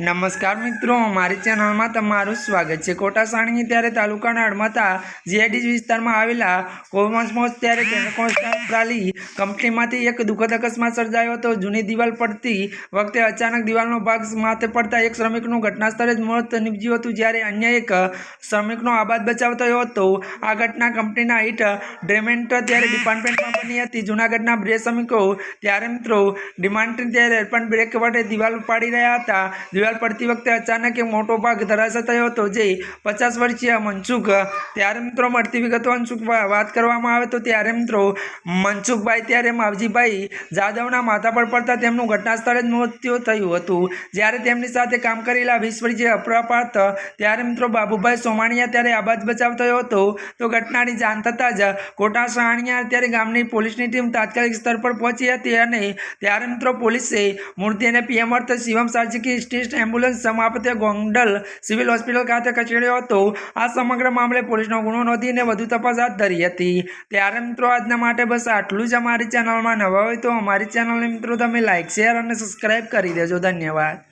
નમસ્કાર મિત્રો, મારી ચેનલમાં તમારું સ્વાગત છે. કોટા સાણી ત્યારે તાલુકાના અડમતા જીઆઈડી વિસ્તારમાં આવેલા કોમસમોસ ત્યારે કોન્સ્ટાપ્રાલી કંપનીમાંથી એક દુઃખદ અકસ્માત સર્જાયો હતો. જૂની દિવાલ પડતી વખતે અચાનક દિવાલનો ભાગ માથે પડતા એક શ્રમિકનું ઘટના સ્થળે જ મોત નીપજ્યું હતું, જ્યારે અન્ય એક શ્રમિકનો આબાદ બચાવ થયો હતો. આ ઘટના કંપનીના હીટ ડ્રેમેન્ટ ત્યારે ડિપાર્ટમેન્ટમાં બની હતી. જૂનાગઢના બે શ્રમિકો ત્યારે મિત્રો, ડિમાન્ડ ત્યારે પણ બ્રેક વડે દિવાલ ઉપાડી રહ્યા હતા. દિવાલ પડતી વખતે અચાનક એક મોટો ભાગ ધરાશા થયો હતો, જે પચાસ વર્ષીય મનસુખ, ત્યારે મિત્રો મળતી વિગતો અનસુખ વાત કરવામાં આવે તો ત્યારે મિત્રો મનસુખભાઈ, ત્યારે માવજીભાઈ જાદવના માથા પર પડતા તેમનું ઘટના સ્થળે જ મૃત્યુ થયું હતું. જ્યારે તેમની સાથે કામ કરેલા વીસ વર્ષીય અપ્રપાત, ત્યારે મિત્રો બાબુભાઈ સોમાણીયા ત્યારે આબાદ બચાવ થયો હતો. તો ઘટનાની જાણ થતાં જ કોટા સાણિયા ત્યારે ગામની પોલીસની ટીમ તાત્કાલિક સ્તર પર પહોંચી હતી અને ત્યારે મિત્રો પોલીસે મૂર્તિને પીએમ અર્થ શિવમ સાર્જકી સ્ટેટ એમ્બ્યુલન્સ સમાપ્ત ગોંડલ સિવિલ હોસ્પિટલ ખાતે ખસેડ્યો હતો. આ સમગ્ર મામલે પોલીસનો ગુનો નોંધીને વધુ તપાસ હાથ ધરી હતી. ત્યારે મિત્રો, આજના માટે બસ આટલું જ અમારી ચેનલમાં નવા હોય તો અમારી ચેનલને મિત્રો, તમે લાઇક શેર અને સબસ્ક્રાઈબ કરી દેજો. ધન્યવાદ.